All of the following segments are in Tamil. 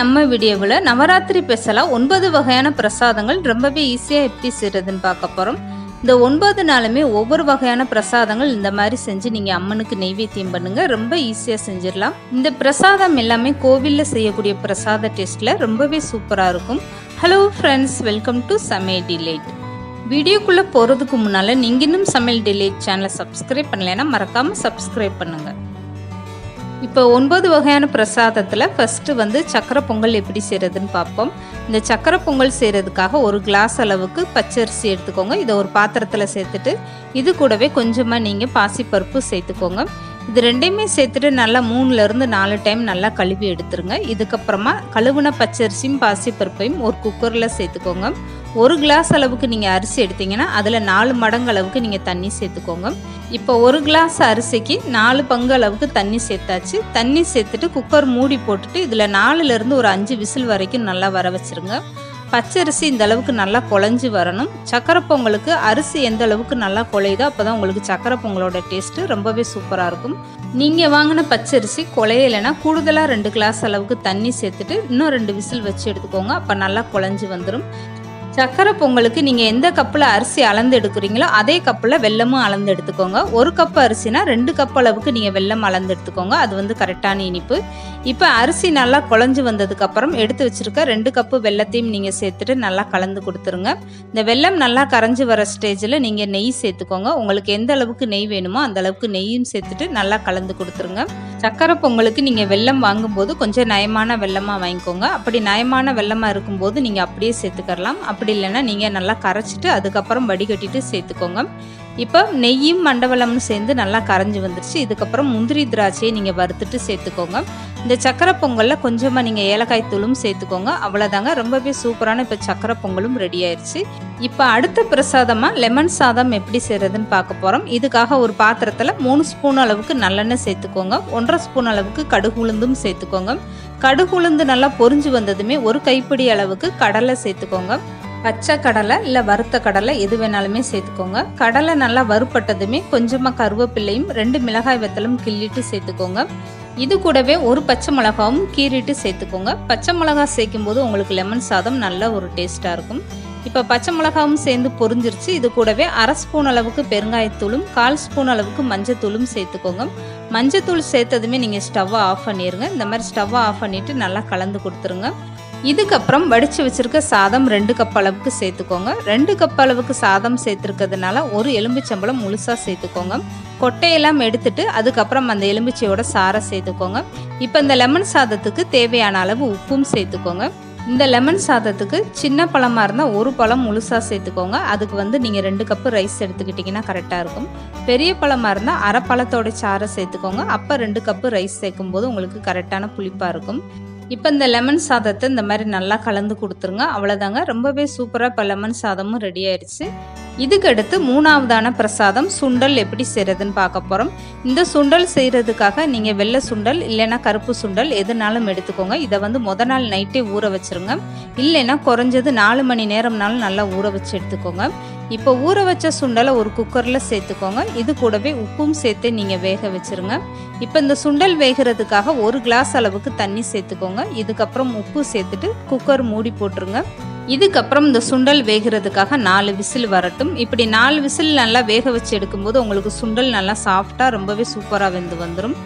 நம்ம வீடியோவில் நவராத்திரி பெசலாக ஒன்பது வகையான பிரசாதங்கள் ரொம்பவே ஈஸியாக எப்படி செய்கிறதுன்னு பார்க்க போகிறோம் இந்த ஒன்பது நாளுமே ஒவ்வொரு வகையான பிரசாதங்கள் இந்த மாதிரி செஞ்சு நீங்கள் அம்மனுக்கு நெய்வேத்தியம் பண்ணுங்கள் ரொம்ப ஈஸியாக செஞ்சிடலாம். இந்த பிரசாதம் எல்லாமே கோவிலில் செய்யக்கூடிய பிரசாத டேஸ்ட்டில் ரொம்பவே சூப்பராக இருக்கும். ஹலோ ஃப்ரெண்ட்ஸ் வெல்கம் டு சமையல் டிலேட் வீடியோக்குள்ளே போகிறதுக்கு முன்னால் நீங்கள் இன்னும் சமையல் டிலேட் சேனலை சப்ஸ்கிரைப் பண்ணலைன்னா மறக்காமல் சப்ஸ்கிரைப் பண்ணுங்கள் இப்போ ஒன்பது வகையான பிரசாதத்தில் ஃபஸ்ட்டு வந்து சக்கரை பொங்கல் எப்படி செய்கிறதுன்னு பார்ப்போம். இந்த சக்கரை பொங்கல் செய்கிறதுக்காக ஒரு கிளாஸ் அளவுக்கு பச்சரிசி எடுத்துக்கோங்க. இதை ஒரு பாத்திரத்தில் சேர்த்துட்டு இது கூடவே கொஞ்சமாக நீங்கள் பாசிப்பருப்பு சேர்த்துக்கோங்க. இது ரெண்டையுமே சேர்த்துட்டு நல்லா மூணுலேருந்து நாலு டைம் நல்லா கழுவி எடுத்துருங்க. இதுக்கப்புறமா கழுவுன பச்சரிசியும் பாசிப்பருப்பையும் ஒரு குக்கரில் சேர்த்துக்கோங்க. ஒரு கிளாஸ் அளவுக்கு நீங்கள் அரிசி எடுத்தீங்கன்னா அதில் நாலு மடங்கு அளவுக்கு நீங்கள் தண்ணி சேர்த்துக்கோங்க. இப்போ ஒரு கிளாஸ் அரிசிக்கு நாலு பங்கு அளவுக்கு தண்ணி சேர்த்தாச்சு. தண்ணி சேர்த்துட்டு குக்கர் மூடி போட்டுட்டு இதில் நாலுலேருந்து ஒரு அஞ்சு விசில் வரைக்கும் நல்லா வர வச்சுருங்க. பச்சரிசி இந்த அளவுக்கு நல்லா குழஞ்சி வரணும். சக்கரை பொங்கலுக்கு அரிசி எந்த அளவுக்கு நல்லா குழையுதோ அப்போ தான் உங்களுக்கு சக்கரை பொங்கலோட டேஸ்ட்டு ரொம்பவே சூப்பராக இருக்கும். நீங்கள் வாங்கின பச்சரிசி குழையலைன்னா கூடுதலாக ரெண்டு கிளாஸ் அளவுக்கு தண்ணி சேர்த்துட்டு இன்னும் ரெண்டு விசில் வச்சு எடுத்துக்கோங்க. அப்போ நல்லா குழஞ்சி வந்துடும் சக்கரை பொங்கலுக்கு நீங்கள் எந்த கப்பில் அரிசி அளந்து எடுக்கிறீங்களோ அதே கப்பில் வெல்லமும் அளந்து எடுத்துக்கோங்க. ஒரு கப் அரிசினா ரெண்டு கப் அளவுக்கு நீங்கள் வெல்லம் அளந்து எடுத்துக்கோங்க. அது வந்து கரெக்டான இனிப்பு. இப்போ அரிசி நல்லா குழஞ்சி வந்ததுக்கப்புறம் எடுத்து வச்சுருக்க ரெண்டு கப்பு வெல்லத்தையும் நீங்கள் சேர்த்துட்டு நல்லா கலந்து கொடுத்துருங்க. இந்த வெல்லம் நல்லா கரைஞ்சி வர ஸ்டேஜில் நீங்கள் நெய் சேர்த்துக்கோங்க. உங்களுக்கு எந்த அளவுக்கு நெய் வேணுமோ அந்த அளவுக்கு நெய்யும் சேர்த்துட்டு நல்லா கலந்து கொடுத்துருங்க. சக்கரை பொங்கலுக்கு நீங்கள் வெல்லம் வாங்கும்போது கொஞ்சம் நயமான வெல்லமாக வாங்கிக்கோங்க. அப்படி நயமான வெல்லமாக இருக்கும்போது நீங்கள் அப்படியே சேர்த்துக்கலாம். அப்படி இல்லைன்னா நீங்கள் நல்லா கரைச்சிட்டு அதுக்கப்புறம் வடிகட்டிட்டு சேர்த்துக்கோங்க. இப்போ நெய்யும் மண்டபலமும் சேர்ந்து நல்லா கரைஞ்சி வந்துருச்சு. இதுக்கப்புறம் முந்திரி திராட்சையை நீங்கள் வறுத்துட்டு சேர்த்துக்கோங்க. இந்த சக்கரை பொங்கலில் கொஞ்சமாக நீங்கள் ஏலக்காய் தூளும் சேர்த்துக்கோங்க. அவ்வளோதாங்க ரொம்பவே சூப்பரான இப்போ சக்கரை பொங்கலும் ரெடி ஆயிடுச்சு இப்போ அடுத்த பிரசாதமாக லெமன் சாதம் எப்படி செய்கிறதுன்னு பார்க்க போகிறோம் இதுக்காக ஒரு பாத்திரத்தில் மூணு ஸ்பூன் அளவுக்கு நல்லெண்ணெய் சேர்த்துக்கோங்க. ஒன்றரை ஸ்பூன் அளவுக்கு கடுகு உளுந்தும் சேர்த்துக்கோங்க. கடுகு உளுந்து நல்லா பொரிஞ்சு வந்ததுமே ஒரு கைப்பிடி அளவுக்கு கடலை சேர்த்துக்கோங்க. பச்சை கடலை இல்லை வறுத்த கடலை எது வேணாலுமே சேர்த்துக்கோங்க. கடலை நல்லா வறுப்பட்டதுமே கொஞ்சமாக கருவேப்பிள்ளையும் ரெண்டு மிளகாய் வெத்தலும் கிள்ளிட்டு சேர்த்துக்கோங்க. இது கூடவே ஒரு பச்சை மிளகாவும் கீறிட்டு சேர்த்துக்கோங்க. பச்சை மிளகா சேர்க்கும் போது உங்களுக்கு லெமன் சாதம் நல்ல ஒரு டேஸ்ட்டாக இருக்கும். இப்போ பச்சை மிளகாவும் சேர்ந்து பொரிஞ்சிருச்சு. இது கூடவே அரை ஸ்பூன் அளவுக்கு பெருங்காயத்தூளும் கால் ஸ்பூன் அளவுக்கு மஞ்சத்தூளும் சேர்த்துக்கோங்க. மஞ்சத்தூள் சேர்த்ததுமே நீங்கள் ஸ்டவ்வை ஆஃப் பண்ணிடுங்க இந்த மாதிரி ஸ்டவ்வை ஆஃப் பண்ணிவிட்டு நல்லா கலந்து கொடுத்துருங்க. இதுக்கப்புறம் வடித்து வச்சுருக்க சாதம் ரெண்டு கப் அளவுக்கு சேர்த்துக்கோங்க. ரெண்டு கப் அளவுக்கு சாதம் சேர்த்துருக்கிறதுனால ஒரு எலும்புச்சம்பளம் முழுசாக சேர்த்துக்கோங்க. கொட்டையெல்லாம் எடுத்துட்டு அதுக்கப்புறம் அந்த எலும்பிச்சையோட சாரை சேர்த்துக்கோங்க. இப்போ இந்த லெமன் சாதத்துக்கு தேவையான அளவு உப்பும் சேர்த்துக்கோங்க. இந்த லெமன் சாதத்துக்கு சின்ன பழமாக இருந்தால் ஒரு பழம் முழுசாக சேர்த்துக்கோங்க. அதுக்கு வந்து நீங்கள் ரெண்டு கப்பு ரைஸ் எடுத்துக்கிட்டிங்கன்னா கரெக்டாக இருக்கும். பெரிய பழமாக இருந்தால் அரை பழத்தோட சாரை சேர்த்துக்கோங்க. அப்போ ரெண்டு கப்பு ரைஸ் சேர்க்கும்போது உங்களுக்கு கரெக்டான புளிப்பாக இருக்கும். இப்போ இந்த லெமன் சாதத்தை இந்த மாதிரி நல்லா கலந்து கொடுத்துருங்க. அவ்வளோதாங்க ரொம்பவே சூப்பராக இப்போ லெமன் சாதமும் ரெடி ஆயிடுச்சு. இதுக்கடுத்து மூணாவதான பிரசாதம் சுண்டல் எப்படி செய்கிறதுன்னு பார்க்க போகிறோம் இந்த சுண்டல் செய்கிறதுக்காக நீங்கள் வெள்ளை சுண்டல் இல்லைன்னா கருப்பு சுண்டல் எதுனாலும் எடுத்துக்கோங்க. இதை வந்து முத நாள் நைட்டே ஊற வச்சுருங்க. இல்லைன்னா குறைஞ்சது நாலு மணி நேரம்னாலும் நல்லா ஊற வச்சு எடுத்துக்கோங்க. இப்போ ஊற வச்ச சுண்டலை ஒரு குக்கரில் சேர்த்துக்கோங்க. இது கூடவே உப்பும் சேர்த்து நீங்கள் வேக வச்சுருங்க. இப்போ இந்த சுண்டல் வேகிறதுக்காக ஒரு கிளாஸ் அளவுக்கு தண்ணி சேர்த்துக்கோங்க. இதுக்கப்புறம் உப்பு சேர்த்துட்டு குக்கர் மூடி போட்டுருங்க. இதுக்கப்புறம் இந்த சுண்டல் வேகிறதுக்காக நாலு விசில் வரட்டும். இப்படி நாலு விசில் நல்லா வேக வச்சு எடுக்கும்போது உங்களுக்கு சுண்டல் நல்லா சாஃப்டாக ரொம்பவே சூப்பராக வெந்து வந்துடும்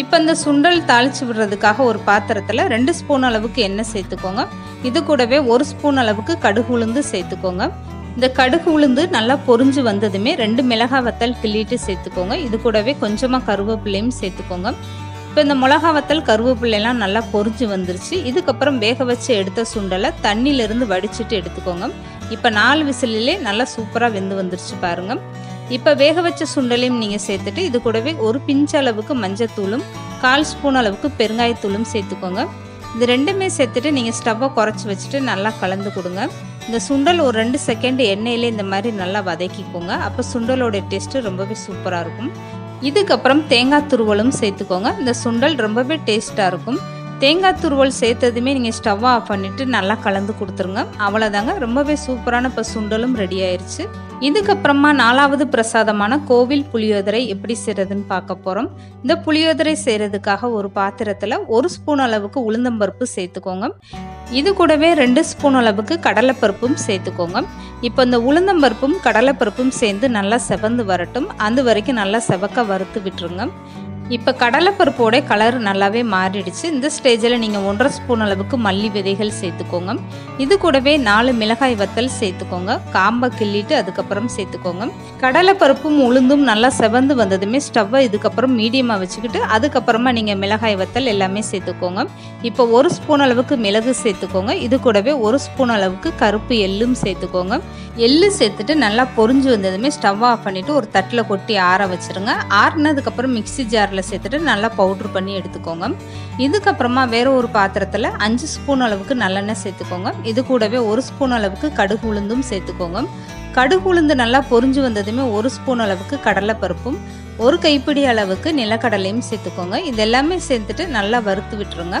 இப்போ இந்த சுண்டல் தாளிச்சு விடுறதுக்காக ஒரு பாத்திரத்தில் ரெண்டு ஸ்பூன் அளவுக்கு எண்ணெய் சேர்த்துக்கோங்க. இது கூடவே ஒரு ஸ்பூன் அளவுக்கு கடுகு உளுந்து சேர்த்துக்கோங்க. இந்த கடுகு உளுந்து நல்லா பொரிஞ்சு வந்ததுமே ரெண்டு மிளகாய் வத்தல் கிள்ளிட்டு சேர்த்துக்கோங்க. இது கூடவே கொஞ்சமாக கருவேப்பிள்ளையும் சேர்த்துக்கோங்க. இப்போ இந்த மிளகா வத்தல் கருவேப்பிள்ளைலாம் நல்லா பொறிஞ்சு வந்துருச்சு. இதுக்கப்புறம் வேக வச்சு எடுத்த சுண்டலை தண்ணியிலிருந்து வடிச்சிட்டு எடுத்துக்கோங்க. இப்போ நாலு விசிலே நல்லா சூப்பராக வெந்து வந்துருச்சு பாருங்க. இப்போ வேக வச்ச சுண்டலையும் நீங்கள் சேர்த்துட்டு இது கூடவே ஒரு பிஞ்ச் அளவுக்கு மஞ்சத்தூளும் கால் ஸ்பூன் அளவுக்கு பெருங்காயத்தூளும் சேர்த்துக்கோங்க. இது ரெண்டுமே சேர்த்துட்டு நீங்கள் ஸ்டவ்வை குறைச்சி வச்சுட்டு நல்லா கலந்து கொடுங்க. இந்த சுண்டல் ஒரு ரெண்டு செகண்ட் எண்ணெயிலே இந்த மாதிரி நல்லா வதக்கிக்கோங்க. அப்போ சுண்டலோட டேஸ்ட்டு ரொம்பவே சூப்பராக இருக்கும். இதுக்கப்புறம் தேங்காய் துருவலும் சேர்த்துக்கோங்க. இந்த சுண்டல் ரொம்பவே டேஸ்ட்டாக இருக்கும். தேங்காய் துருவல் சேர்த்ததுமே நீங்கள் ஸ்டவ் ஆஃப் பண்ணிவிட்டு நல்லா கலந்து கொடுத்துருங்க. அவ்வளோதாங்க ரொம்பவே சூப்பரான இப்போ சுண்டலும் ரெடி ஆயிடுச்சு இதுக்கப்புறமா நாலாவது பிரசாதமான கோவில் புளியோதரை எப்படி செய்கிறதுன்னு பார்க்க போகிறோம் இந்த புளியோதரை செய்கிறதுக்காக ஒரு பாத்திரத்தில் ஒரு ஸ்பூன் அளவுக்கு உளுந்தம்பருப்பு சேர்த்துக்கோங்க. இது கூடவே ரெண்டு ஸ்பூன் அளவுக்கு கடலைப்பருப்பும் சேர்த்துக்கோங்க. இப்போ இந்த உளுந்தம்பருப்பும் கடலைப்பருப்பும் சேர்ந்து நல்லா செவந்து வரட்டும். அந்த வரைக்கும் நல்லா செவக்க வறுத்து விட்டுருங்க. இப்போ கடலைப்பருப்போட கலர் நல்லாவே மாறிடுச்சு. இந்த ஸ்டேஜில் நீங்கள் ஒன்றரை ஸ்பூன் அளவுக்கு மல்லி விதைகள் சேர்த்துக்கோங்க. இது கூடவே நாலு மிளகாய் வத்தல் சேர்த்துக்கோங்க. காம்பை கிள்ளிட்டு அதுக்கப்புறம் சேர்த்துக்கோங்க. கடலைப்பருப்பும் உளுந்தும் நல்லா செவந்து வந்ததுமே ஸ்டவ்வை இதுக்கப்புறம் மீடியமாக வச்சுக்கிட்டு அதுக்கப்புறமா நீங்கள் மிளகாய் வத்தல் எல்லாமே சேர்த்துக்கோங்க. இப்போ ஒரு ஸ்பூன் அளவுக்கு மிளகு சேர்த்துக்கோங்க. இது கூடவே ஒரு ஸ்பூன் அளவுக்கு கருப்பு எள்ளும் சேர்த்துக்கோங்க. எள்ளு சேர்த்துட்டு நல்லா பொரிஞ்சு வந்ததுமே ஸ்டவ் ஆஃப் பண்ணிவிட்டு ஒரு தட்டில் கொட்டி ஆற வச்சுருங்க. ஆறுனதுக்கப்புறம் மிக்ஸி ஜாரில் சேர்த்துட்டு நல்லா பவுட்ரு பண்ணி எடுத்துக்கோங்க. இதுக்கப்புறமா வேற ஒரு பாத்திரத்தில் அஞ்சு ஸ்பூன் அளவுக்கு நல்லெண்ணெய் சேர்த்துக்கோங்க. இது கூடவே ஒரு ஸ்பூன் அளவுக்கு கடுகு உளுந்தும் சேர்த்துக்கோங்க. கடுகு உளுந்து நல்லா பொரிஞ்சு வந்ததுமே ஒரு ஸ்பூன் அளவுக்கு கடலைப்பருப்பும் ஒரு கைப்பிடி அளவுக்கு நிலக்கடலையும் சேர்த்துக்கோங்க. இது எல்லாமே சேர்த்துட்டு நல்லா வறுத்து விட்டுருங்க.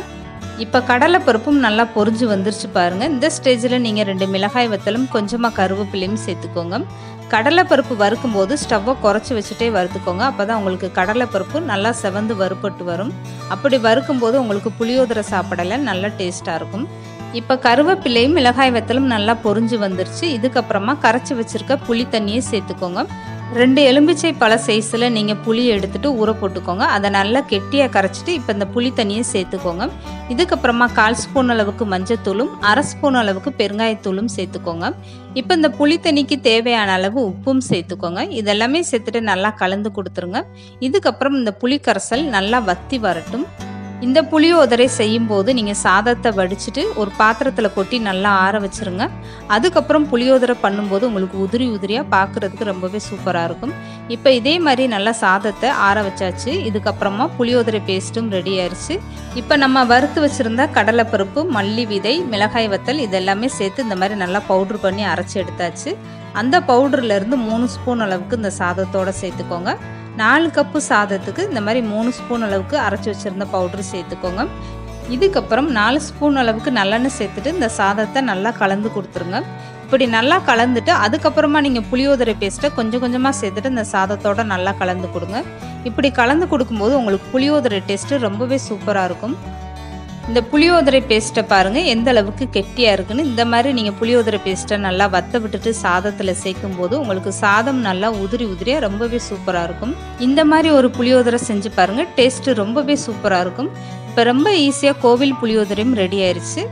இப்போ கடலைப்பருப்பும் நல்லா பொரிஞ்சு வந்துருச்சு பாருங்க. இந்த ஸ்டேஜில் நீங்கள் ரெண்டு மிளகாய் வத்தலும் கொஞ்சமாக கருவேப்பிலையும் சேர்த்துக்கோங்க. கடலைப்பருப்பு வறுக்கும் போது ஸ்டவ்வை குறைச்சி வச்சுட்டே வறுத்துக்கோங்க. அப்போ தான் உங்களுக்கு கடலைப்பருப்பு நல்லா செவந்து வறுப்பட்டு வரும். அப்படி வறுக்கும் போது உங்களுக்கு புளியோதரை சாப்பிடல நல்லா டேஸ்ட்டாக இருக்கும். இப்போ கருவேப்பிலையும் மிளகாய் வத்தலும் நல்லா பொரிஞ்சு வந்துருச்சு. இதுக்கப்புறமா கரைச்சி வச்சுருக்க புளி தண்ணியை சேர்த்துக்கோங்க. ரெண்டு எலும்பிச்சை பழ சைஸில் நீங்கள் புளியை எடுத்துகிட்டு ஊற போட்டுக்கோங்க. அதை நல்லா கெட்டியாக கரைச்சிட்டு இப்போ இந்த புளி தண்ணியை சேர்த்துக்கோங்க. இதுக்கப்புறமா கால் ஸ்பூன் அளவுக்கு மஞ்சத்தூளும் அரை ஸ்பூன் அளவுக்கு பெருங்காயத்தூளும் சேர்த்துக்கோங்க. இப்போ இந்த புளி தண்ணிக்கு தேவையான அளவு உப்பும் சேர்த்துக்கோங்க. இதெல்லாமே சேர்த்துட்டு நல்லா கலந்து கொடுத்துருங்க. இதுக்கப்புறம் இந்த புளி கரைசல் நல்லா வத்தி வரட்டும். இந்த புளியோதரை செய்யும்போது நீங்கள் சாதத்தை வடிச்சிட்டு ஒரு பாத்திரத்தில் கொட்டி நல்லா ஆற வச்சிருங்க. அதுக்கப்புறம் புளியோதரை பண்ணும்போது உங்களுக்கு உதிரி உதிரியாக பார்க்குறதுக்கு ரொம்பவே சூப்பராக இருக்கும். இப்போ இதே மாதிரி நல்லா சாதத்தை ஆற வச்சாச்சு. இதுக்கப்புறமா புளியோதரை பேஸ்ட்டும் ரெடி ஆயிடுச்சு இப்போ நம்ம வறுத்து வச்சுருந்த கடலைப்பருப்பு மல்லி விதை மிளகாய் வத்தல் இதெல்லாமே சேர்த்து இந்த மாதிரி நல்லா பவுட்ரு பண்ணி அரைச்சி எடுத்தாச்சு. அந்த பவுடர்லேருந்து மூணு ஸ்பூன் அளவுக்கு இந்த சாதத்தோடு சேர்த்துக்கோங்க. நாலு கப்பு சாதத்துக்கு இந்த மாதிரி மூணு ஸ்பூன் அளவுக்கு அரைச்சி வச்சுருந்த பவுட்ரு சேர்த்துக்கோங்க. இதுக்கப்புறம் நாலு ஸ்பூன் அளவுக்கு நல்லெண்ணெய் சேர்த்துட்டு இந்த சாதத்தை நல்லா கலந்து கொடுத்துருங்க. இப்படி நல்லா கலந்துட்டு அதுக்கப்புறமா நீங்கள் புளியோதரை பேஸ்ட்டை கொஞ்சம் கொஞ்சமாக சேர்த்துட்டு இந்த சாதத்தோட நல்லா கலந்து கொடுங்க. இப்படி கலந்து கொடுக்கும்போது உங்களுக்கு புளியோதரை டேஸ்ட்டு ரொம்பவே சூப்பராக இருக்கும். இந்த புளியோதரை பேஸ்ட்டை பாருங்கள் எந்த அளவுக்கு கெட்டியாக இருக்குன்னு. இந்த மாதிரி நீங்கள் புளியோதரை பேஸ்ட்டை நல்லா வத்த விட்டுட்டு சாதத்தில் சேர்க்கும் போது உங்களுக்கு சாதம் நல்லா உதிரி உதிரியாக ரொம்பவே சூப்பராக இருக்கும். இந்த மாதிரி ஒரு புளியோதரை செஞ்சு பாருங்கள் டேஸ்ட்டு ரொம்பவே சூப்பராக இருக்கும். இப்போ ரொம்ப ஈஸியாக கோவில் புளியோதரையும் ரெடி ஆயிடுச்சு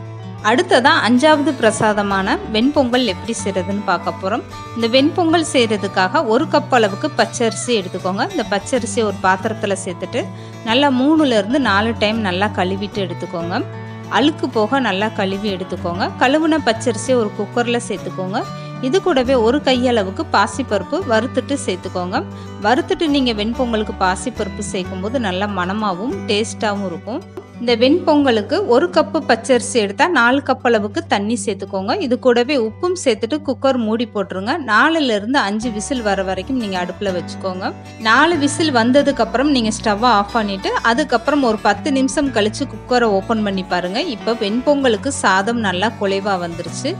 அடுத்ததான் அஞ்சாவது பிரசாதமான வெண்பொங்கல் எப்படி செய்கிறதுன்னு பார்க்க போகிறோம் இந்த வெண்பொங்கல் செய்கிறதுக்காக ஒரு கப் அளவுக்கு பச்சரிசி எடுத்துக்கோங்க. இந்த பச்சரிசியை ஒரு பாத்திரத்தில் சேர்த்துட்டு நல்லா மூணுலேருந்து நாலு டைம் நல்லா கழுவிட்டு எடுத்துக்கோங்க. அழுக்கு போக நல்லா கழுவி எடுத்துக்கோங்க. கழுவுன பச்சரிசியை ஒரு குக்கரில் சேர்த்துக்கோங்க. இது கூடவே ஒரு கையளவுக்கு பாசிப்பருப்பு வறுத்துட்டு சேர்த்துக்கோங்க. வறுத்துட்டு நீங்கள் வெண்பொங்கலுக்கு பாசிப்பருப்பு சேர்க்கும்போது நல்லா மணமாகவும் டேஸ்ட்டாகவும் இருக்கும். இந்த வெண்பொங்கலுக்கு ஒரு கப்பு பச்சரிசி எடுத்தால் நாலு கப் அளவுக்கு தண்ணி சேர்த்துக்கோங்க. இது கூடவே உப்பும் சேர்த்துட்டு குக்கர் மூடி போட்டுருங்க. நாலுலேருந்து அஞ்சு விசில் வர வரைக்கும் நீங்கள் அடுப்பில் வச்சுக்கோங்க. நாலு விசில் வந்ததுக்கப்புறம் நீங்கள் ஸ்டவ்வை ஆஃப் பண்ணிவிட்டு அதுக்கப்புறம் ஒரு பத்து நிமிஷம் கழித்து குக்கரை ஓப்பன் பண்ணி பாருங்கள் இப்போ வெண்பொங்கலுக்கு சாதம் நல்லா குலைவாக வந்துருச்சு.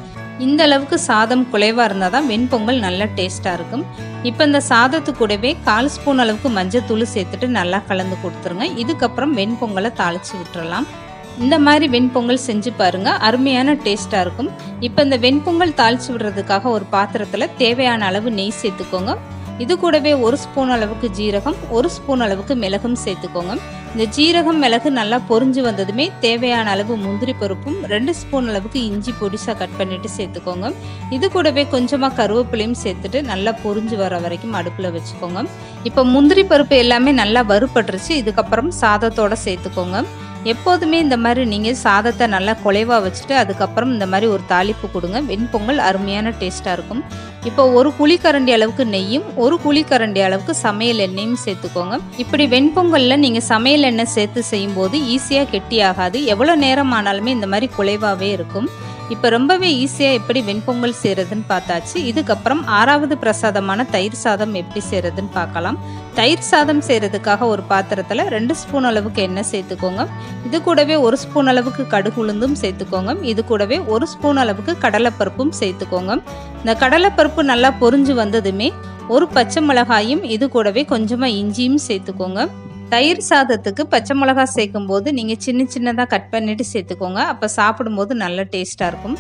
இந்த அளவுக்கு சாதம் குலைவாக இருந்தால் தான் வெண்பொங்கல் நல்லா டேஸ்ட்டாக இருக்கும். இப்போ இந்த சாதத்து கூடவே கால் ஸ்பூன் அளவுக்கு மஞ்சத்தூள் சேர்த்துட்டு நல்லா கலந்து கொடுத்துருங்க. இதுக்கப்புறம் வெண்பொங்கலை தாளித்து விட்டுறலாம். இந்த மாதிரி வெண்பொங்கல் செஞ்சு பாருங்கள் அருமையான டேஸ்ட்டாக இருக்கும். இப்போ இந்த வெண்பொங்கல் தாளித்து விடுறதுக்காக ஒரு பாத்திரத்தில் தேவையான அளவு நெய் சேர்த்துக்கோங்க. இது கூடவே ஒரு ஸ்பூன் அளவுக்கு ஜீரகம் ஒரு ஸ்பூன் அளவுக்கு மிளகும் சேர்த்துக்கோங்க. இந்த ஜீரகம் மிளகு நல்லா பொரிஞ்சு வந்ததுமே தேவையான அளவு முந்திரி பருப்பும் ரெண்டு ஸ்பூன் அளவுக்கு இஞ்சி பொடிசாக கட் பண்ணிட்டு சேர்த்துக்கோங்க. இது கூடவே கொஞ்சமாக கருவேப்பிலையும் சேர்த்துட்டு நல்லா பொரிஞ்சு வர வரைக்கும் அடுப்பில் வச்சுக்கோங்க. இப்போ முந்திரி பருப்பு எல்லாமே நல்லா வறுபட்டுருச்சு. இதுக்கப்புறம் சாதத்தோட சேர்த்துக்கோங்க. எப்போதுமே இந்த மாதிரி நீங்கள் சாதத்தை நல்லா குலைவாக வச்சுட்டு அதுக்கப்புறம் இந்த மாதிரி ஒரு தாளிப்பு கொடுங்க. வெண்பொங்கல் அருமையான டேஸ்ட்டாக இருக்கும். இப்போ ஒரு குழிக்கரண்டி அளவுக்கு நெய்யும் ஒரு குழிக்கரண்டி அளவுக்கு சமையல் எண்ணெயும் சேர்த்துக்கோங்க. இப்படி வெண்பொங்கலில் நீங்கள் சமையல் எண்ணெய் சேர்த்து செய்யும்போது ஈஸியாக கெட்டி ஆகாது எவ்வளோ நேரம் ஆனாலுமே இந்த மாதிரி குலைவாகவே இருக்கும். இப்போ ரொம்பவே ஈஸியாக எப்படி வெண்பொங்கல் செய்கிறதுன்னு பார்த்தாச்சு. இதுக்கப்புறம் ஆறாவது பிரசாதமான தயிர் சாதம் எப்படி செய்கிறதுன்னு பார்க்கலாம். தயிர் சாதம் செய்கிறதுக்காக ஒரு பாத்திரத்தில் ரெண்டு ஸ்பூன் அளவுக்கு எண்ணெய் சேர்த்துக்கோங்க. இது கூடவே ஒரு ஸ்பூன் அளவுக்கு கடுகு உளுந்தும் சேர்த்துக்கோங்க. இது கூடவே ஒரு ஸ்பூன் அளவுக்கு கடலைப்பருப்பும் சேர்த்துக்கோங்க. இந்த கடலைப்பருப்பு நல்லா பொரிஞ்சு வந்ததுமே ஒரு பச்சை மிளகாயும் இது கூடவே கொஞ்சமாக இஞ்சியும் சேர்த்துக்கோங்க. தயிர் சாதத்துக்கு பச்சை மிளகா சேர்க்கும் போது நீங்கள் சின்ன சின்னதாக கட் பண்ணிவிட்டு சேர்த்துக்கோங்க. அப்போ சாப்பிடும்போது நல்ல டேஸ்ட்டாக இருக்கும்.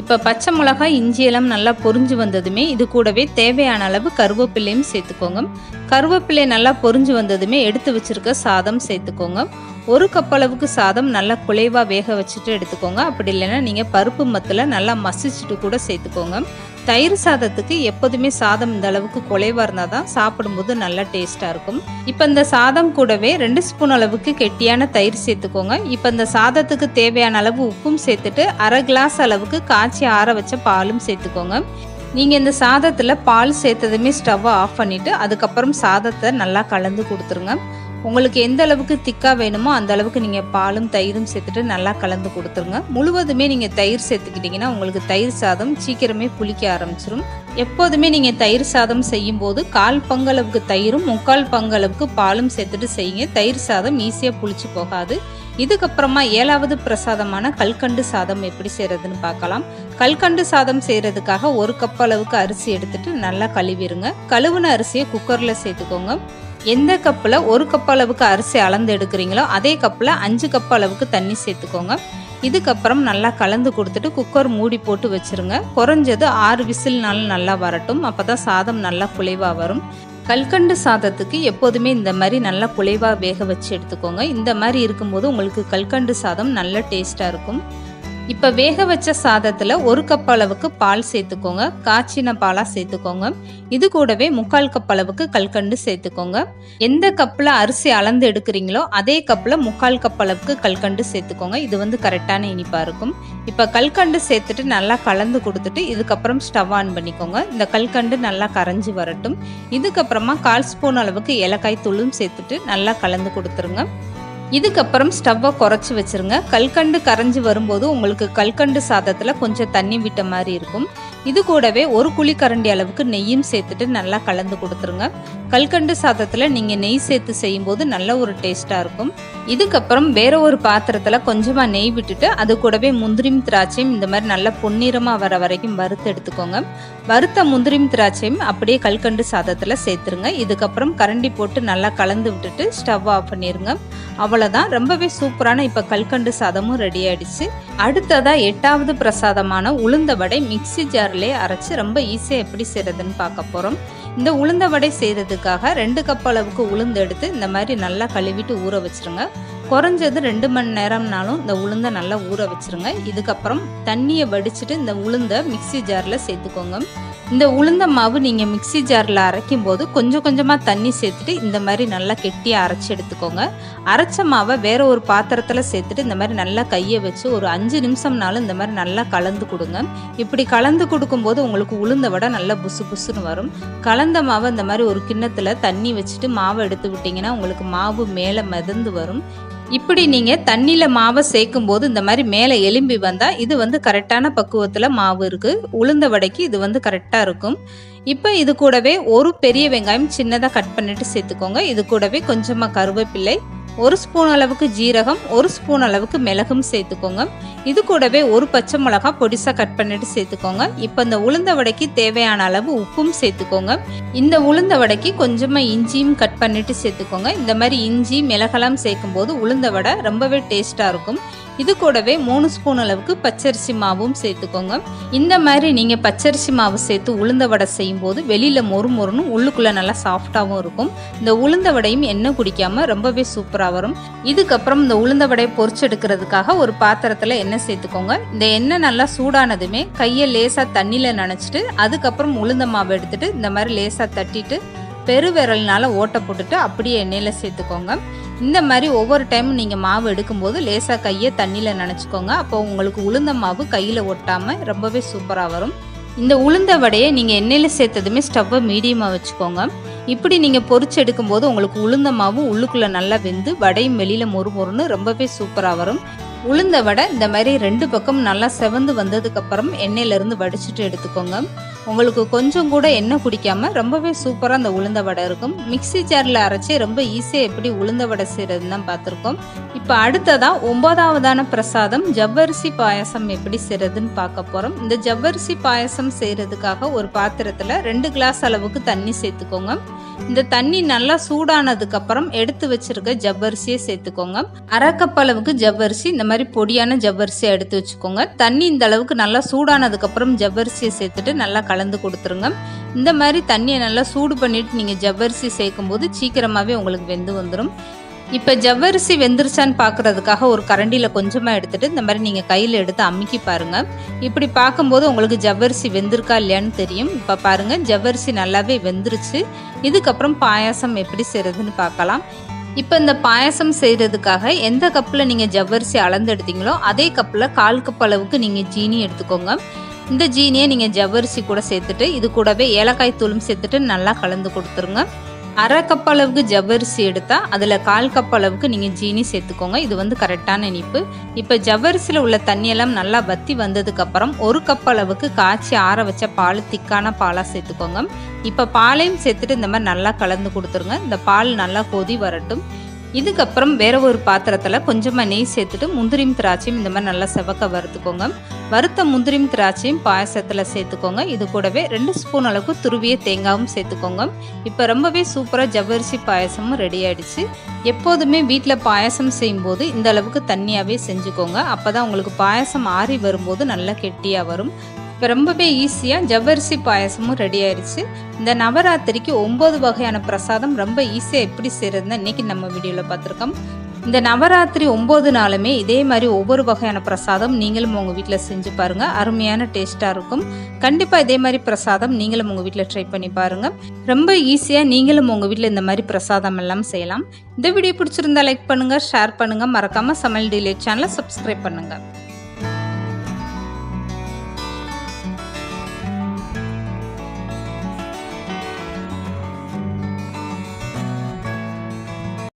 இப்போ பச்சை மிளகாய் இஞ்சியெல்லாம் நல்லா பொரிஞ்சு வந்ததுமே இது கூடவே தேவையான அளவு கருவேப்பிலையும் சேர்த்துக்கோங்க. கருவேப்பிலை நல்லா பொரிஞ்சு வந்ததுமே எடுத்து வச்சிருக்க சாதம் சேர்த்துக்கோங்க. ஒரு கப் அளவுக்கு சாதம் நல்லா குலைவாக வேக வச்சுட்டு எடுத்துக்கோங்க. அப்படி இல்லைன்னா நீங்கள் பருப்பு மத்தில் நல்லா மசிச்சுட்டு கூட சேர்த்துக்கோங்க. தயிர் சாதத்துக்கு எப்போதுமே சாதம் இந்த அளவுக்கு குலைவாக இருந்தால் தான் சாப்பிடும்போது நல்லா டேஸ்ட்டாக இருக்கும். இப்போ இந்த சாதம் கூடவே ரெண்டு ஸ்பூன் அளவுக்கு கெட்டியான தயிர் சேர்த்துக்கோங்க. இப்போ இந்த சாதத்துக்கு தேவையான அளவு உப்பும் சேர்த்துட்டு அரை கிளாஸ் அளவுக்கு காய்ச்சி ஆற வச்ச பாலும் சேர்த்துக்கோங்க. நீங்கள் இந்த சாதத்தில் பால் சேர்த்ததுமே ஸ்டவ்வை ஆஃப் பண்ணிவிட்டு அதுக்கப்புறம் சாதத்தை நல்லா கலந்து கொடுத்துருங்க. உங்களுக்கு எந்த அளவுக்கு திக்காக வேணுமோ அந்த அளவுக்கு நீங்கள் பாலும் தயிரும் சேர்த்துட்டு நல்லா கலந்து கொடுத்துருங்க. முழுவதுமே நீங்கள் தயிர் சேர்த்துக்கிட்டிங்கன்னா உங்களுக்கு தயிர் சாதம் சீக்கிரமே புளிக்க ஆரம்பிச்சிடும் எப்போதுமே நீங்கள் தயிர் சாதம் செய்யும்போது கால் பங்களவுக்கு தயிரும் முக்கால் பங்களவுக்கு பாலும் சேர்த்துட்டு செய்யுங்க. தயிர் சாதம் ஈஸியாக புளிச்சு போகாது. இதுக்கப்புறமா ஏழாவது பிரசாதமான கல்கண்டு சாதம் எப்படி செய்கிறதுன்னு பார்க்கலாம். கல்கண்டு சாதம் செய்கிறதுக்காக ஒரு கப் அளவுக்கு அரிசி எடுத்துட்டு நல்லா கழுவிடுங்க கழுவுன அரிசியை குக்கரில் சேர்த்துக்கோங்க. எந்த கப்பில் ஒரு கப் அளவுக்கு அரிசி அளந்து எடுக்கிறீங்களோ அதே கப்பில் அஞ்சு கப் அளவுக்கு தண்ணி சேர்த்துக்கோங்க. இதுக்கப்புறம் நல்லா கலந்து கொடுத்துட்டு குக்கர் மூடி போட்டு வச்சுருங்க. குறைஞ்சது ஆறு விசில்னாலும் நல்லா வரட்டும். அப்போ தான் சாதம் நல்லா குலைவாக வரும். கல்கண்டு சாதத்துக்கு எப்போதுமே இந்த மாதிரி நல்லா குலைவாக வேக வச்சு எடுத்துக்கோங்க. இந்த மாதிரி இருக்கும்போது உங்களுக்கு கல்கண்டு சாதம் நல்ல டேஸ்ட்டாக இருக்கும். இப்போ வேக வச்ச சாதத்தில் ஒரு கப் அளவுக்கு பால் சேர்த்துக்கோங்க. காய்ச்சின பாலாக சேர்த்துக்கோங்க. இது கூடவே முக்கால் கப் அளவுக்கு கல்கண்டு சேர்த்துக்கோங்க. எந்த கப்பில் அரிசி அளந்து எடுக்கிறீங்களோ அதே கப்பில் முக்கால் கப் அளவுக்கு கல்கண்டு சேர்த்துக்கோங்க. இது வந்து கரெக்டான இனிப்பாக இருக்கும். இப்போ கல்கண்டு சேர்த்துட்டு நல்லா கலந்து கொடுத்துட்டு இதுக்கப்புறம் ஸ்டவ் ஆன் பண்ணிக்கோங்க. இந்த கல்கண்டு நல்லா கரைஞ்சி வரட்டும். இதுக்கப்புறமா கால் ஸ்பூன் அளவுக்கு ஏலக்காய் தூளும் சேர்த்துட்டு நல்லா கலந்து கொடுத்துருங்க. இதுக்கப்புறம் ஸ்டவ்வை குறைச்சி வச்சுருங்க. கல்கண்டு கரைஞ்சி வரும்போது உங்களுக்கு கல்கண்டு சாதத்தில் கொஞ்சம் தண்ணி விட்ட மாதிரி இருக்கும். இது கூடவே ஒரு குழி கரண்டி அளவுக்கு நெய்யும் சேர்த்துட்டு நல்லா கலந்து கொடுத்துருங்க. கல்கண்டு சாதத்தில் நீங்கள் நெய் சேர்த்து செய்யும்போது நல்ல ஒரு டேஸ்ட்டாக இருக்கும். இதுக்கப்புறம் வேற ஒரு பாத்திரத்தில் கொஞ்சமாக நெய் விட்டுட்டு அது கூடவே முந்திரியும் திராட்சையும் இந்த மாதிரி நல்லா பொன்னிறமாக வர வரைக்கும் வறுத்து எடுத்துக்கோங்க. வறுத்த முந்திரியும் திராட்சையும் அப்படியே கல்கண்டு சாதத்தில் சேர்த்துருங்க. இதுக்கப்புறம் கரண்டி போட்டு நல்லா கலந்து விட்டுட்டு ஸ்டவ் ஆஃப் பண்ணிடுங்க அவ்வளோ அவ்வளோதான் ரொம்பவே சூப்பரான இப்போ கல்கண்டு சாதமும் ரெடி ஆயிடுச்சு. அடுத்ததாக எட்டாவது பிரசாதமான உளுந்த வடை மிக்சி ஜார்லேயே அரைச்சி ரொம்ப ஈஸியாக எப்படி செய்கிறதுன்னு பார்க்க போகிறோம் இந்த உளுந்த வடை செய்கிறதுக்காக ரெண்டு கப் அளவுக்கு உளுந்து எடுத்து இந்த மாதிரி நல்லா கழுவிட்டு ஊற வச்சுருங்க. குறைஞ்சது ரெண்டு மணி நேரம்னாலும் இந்த உளுந்தை நல்லா ஊற வச்சுருங்க. இதுக்கப்புறம் தண்ணியை வடிச்சிட்டு இந்த உளுந்தை மிக்சி ஜாரில் சேர்த்துக்கோங்க. இந்த உளுந்த மாவு நீங்கள் மிக்சி ஜாரில் அரைக்கும் போது கொஞ்சம் கொஞ்சமாக தண்ணி சேர்த்துட்டு இந்த மாதிரி நல்லா கெட்டியாக அரைச்சி எடுத்துக்கோங்க. அரைச்ச மாவை வேற ஒரு பாத்திரத்தில் சேர்த்துட்டு இந்த மாதிரி நல்லா கையை வச்சு ஒரு அஞ்சு நிமிஷம்னாலும் இந்த மாதிரி நல்லா கலந்து கொடுங்க. இப்படி கலந்து கொடுக்கும்போது உங்களுக்கு உளுந்த வடை நல்லா புசு புசுன்னு வரும். கலந்த மாவை இந்த மாதிரி ஒரு கிண்ணத்தில் தண்ணி வச்சுட்டு மாவை எடுத்து விட்டிங்கன்னா உங்களுக்கு மாவு மேலே மிதந்து வரும். இப்படி நீங்கள் தண்ணியில் மாவை சேர்க்கும் போது இந்த மாதிரி மேலே எலும்பி வந்தால் இது வந்து கரெக்டான பக்குவத்தில் மாவு இருக்குது உளுந்த வடைக்கு இது வந்து கரெக்டாக இருக்கும். இப்போ இது கூடவே ஒரு பெரிய வெங்காயம் சின்னதாக கட் பண்ணிட்டு சேர்த்துக்கோங்க. இது கூடவே கொஞ்சமாக கருவேப்பிள்ளை ஒரு ஸ்பூன் அளவுக்கு ஜீரகம் ஒரு ஸ்பூன் அளவுக்கு மிளகும் சேர்த்துக்கோங்க. இது கூடவே ஒரு பச்சை மிளகா பொடிசாக கட் பண்ணிட்டு சேர்த்துக்கோங்க. இப்போ இந்த உளுந்த வடைக்கு தேவையான அளவு உப்பும் சேர்த்துக்கோங்க. இந்த உளுந்த வடைக்கு கொஞ்சமாக இஞ்சியும் கட் பண்ணிட்டு சேர்த்துக்கோங்க. இந்த மாதிரி இஞ்சி மிளகெல்லாம் சேர்க்கும் போது உளுந்த வடை ரொம்பவே டேஸ்ட்டாக இருக்கும். இது கூடவே மூணு ஸ்பூன் அளவுக்கு பச்சரிசி மாவும் சேர்த்துக்கோங்க. இந்த மாதிரி நீங்கள் பச்சரிசி மாவு சேர்த்து உளுந்த வடை செய்யும்போது வெளியில் மொறு மொறுன்னு உள்ளுக்குள்ளே நல்லா சாஃப்டாகவும் இருக்கும். இந்த உளுந்த வடையும் எண்ணெய் குடிக்காமல் ரொம்பவே சூப்பராக வரும். இதுக்கப்புறம் இந்த உளுந்த வடையை பொரிச்செடுக்கிறதுக்காக ஒரு பாத்திரத்தில் எண்ணெய் சேர்த்துக்கோங்க. இந்த எண்ணெய் நல்லா சூடானதுமே கையை லேசாக தண்ணியில் நனைச்சிட்டு அதுக்கப்புறம் உளுந்த மாவு எடுத்துகிட்டு இந்த மாதிரி லேசாக தட்டிட்டு பெருவிரல்னால ஓட்டை போட்டுட்டு அப்படியே எண்ணெயில் சேர்த்துக்கோங்க. இந்த மாதிரி ஒவ்வொரு டைமும் நீங்கள் மாவு எடுக்கும்போது லேசாக கையை தண்ணியில் நனைச்சிக்கோங்க. அப்போ உங்களுக்கு உளுந்த மாவு கையில் ஒட்டாமல் ரொம்பவே சூப்பராக வரும். இந்த உளுந்த வடையை நீங்கள் எண்ணெயில் சேர்த்ததுமே ஸ்டவ்வை மீடியமாக வச்சுக்கோங்க. இப்படி நீங்கள் பொறிச்சு எடுக்கும்போது உங்களுக்கு உளுந்த மாவு உள்ளுக்குள்ளே நல்லா வெந்து வடையும் வெளியில் மொறு மொறுன்னு ரொம்பவே சூப்பராக வரும். உளுந்த வடை இந்த மாதிரி ரெண்டு பக்கம் நல்லா செவந்து வந்ததுக்கப்புறம் எண்ணெயிலேருந்து வடிச்சிட்டு எடுத்துக்கோங்க. உங்களுக்கு கொஞ்சம் கூட எண்ணெய் குடிக்காமல் ரொம்பவே சூப்பராக அந்த உளுந்த வடை இருக்கும். மிக்ஸி ஜாரில் அரைச்சி ரொம்ப ஈஸியாக எப்படி உளுந்த வடை செய்கிறதுன்னு தான் பார்த்துருக்கோம். இப்போ அடுத்ததாக ஒன்பதாவதான பிரசாதம் ஜவ்வரிசி பாயாசம் எப்படி செய்கிறதுன்னு பார்க்க போகிறோம் இந்த ஜவ்வரிசி பாயாசம் செய்கிறதுக்காக ஒரு பாத்திரத்தில் ரெண்டு கிளாஸ் அளவுக்கு தண்ணி சேர்த்துக்கோங்க. இந்த தண்ணி நல்லா சூடானதுக்கு அப்புறம் எடுத்து வச்சிருக்க ஜவ்வரிசியை சேர்த்துக்கோங்க. அரை கப் அளவுக்கு ஜவ்வரிசி இந்த மாதிரி பொடியான ஜவ்வரிசியை எடுத்து வச்சுக்கோங்க. தண்ணி இந்த அளவுக்கு நல்லா சூடானதுக்கு அப்புறம் ஜவ்வரிசியை சேர்த்துட்டு நல்லா கலந்து கொடுத்துருங்க. இந்த மாதிரி தண்ணியை நல்லா சூடு பண்ணிட்டு நீங்கள் ஜவ்வரிசி சேர்க்கும் போது சீக்கிரமாகவே உங்களுக்கு வெந்து வந்துடும் இப்போ ஜவ்வரிசி வெந்துருச்சான்னு பார்க்குறதுக்காக ஒரு கரண்டியில் கொஞ்சமாக எடுத்துட்டு இந்த மாதிரி நீங்கள் கையில் எடுத்து அமுக்கி பாருங்கள் இப்படி பார்க்கும்போது உங்களுக்கு ஜவ்வரிசி வெந்திருக்கா இல்லையான்னு தெரியும். இப்போ பாருங்கள் ஜவ்வரிசி நல்லாவே வெந்துருச்சு. இதுக்கப்புறம் பாயாசம் எப்படி செய்கிறதுன்னு பார்க்கலாம் இப்போ இந்த பாயாசம் செய்கிறதுக்காக எந்த கப்பில் நீங்கள் ஜவ்வரிசி அளந்து எடுத்தீங்களோ அதே கப்பில் கால் கப் அளவுக்கு நீங்கள் ஜீனி எடுத்துக்கோங்க. இந்த ஜீனியை நீங்கள் ஜவ்வரிசி கூட சேர்த்துட்டு இது கூடவே ஏலக்காய் தூளும் சேர்த்துட்டு நல்லா கலந்து கொடுத்துருங்க. அரை கப் அளவுக்கு ஜவ்வரிசி எடுத்தால் அதில் கால் கப் அளவுக்கு நீங்கள் ஜீனி சேர்த்துக்கோங்க. இது வந்து கரெக்டான இனிப்பு. இப்போ ஜவ்வரிசியில் உள்ள தண்ணியெல்லாம் நல்லா வத்தி வந்ததுக்கப்புறம் ஒரு கப் அளவுக்கு காய்ச்சி ஆற வச்ச பால் திக்கான பாலாக சேர்த்துக்கோங்க. இப்போ பாலையும் சேர்த்துட்டு இந்த மாதிரி நல்லா கலந்து கொடுத்துருங்க. இந்த பால் நல்லா கொதி வரட்டும். இதுக்கப்புறம் வேற ஒரு பாத்திரத்தில் கொஞ்சமாக நெய் சேர்த்துட்டு முந்திரியும் திராட்சையும் இந்த மாதிரி நல்லா செவக்க வறுத்துக்கோங்க. வறுத்த முந்திரியும் திராட்சையும் பாயசத்தில் சேர்த்துக்கோங்க. இது கூடவே ரெண்டு ஸ்பூன் அளவுக்கு துருவிய தேங்காயும் சேர்த்துக்கோங்க. இப்போ ரொம்பவே சூப்பராக ஜவ்வரிசி பாயசமும் ரெடி ஆகிடுச்சு எப்போதுமே வீட்டில் பாயசம் செய்யும்போது இந்த அளவுக்கு தண்ணியாகவே செஞ்சுக்கோங்க. அப்போ தான் உங்களுக்கு பாயசம் ஆறி வரும்போது நல்லா கெட்டியாக வரும். இப்போ ரொம்பவே ஈஸியாக ஜவ்வரிசி பாயசமும் ரெடி ஆயிடுச்சு இந்த நவராத்திரிக்கு ஒம்பது வகையான பிரசாதம் ரொம்ப ஈஸியாக எப்படி செய்கிறதுன்னு இன்னைக்கு நம்ம வீடியோவில் பார்த்துருக்கோம். இந்த நவராத்திரி ஒம்பது நாளுமே இதே மாதிரி ஒவ்வொரு வகையான பிரசாதம் நீங்களும் உங்கள் வீட்டில் செஞ்சு பாருங்கள் அருமையான டேஸ்ட்டாக இருக்கும். கண்டிப்பாக இதே மாதிரி பிரசாதம் நீங்களும் உங்கள் வீட்டில் ட்ரை பண்ணி பாருங்கள் ரொம்ப ஈஸியாக நீங்களும் உங்கள் வீட்டில் இந்த மாதிரி பிரசாதம் எல்லாம் செய்யலாம். இந்த வீடியோ பிடிச்சிருந்தா லைக் பண்ணுங்கள் ஷேர் பண்ணுங்கள் மறக்காமல் சமையல் டிலே சேனலை சப்ஸ்கிரைப் பண்ணுங்கள்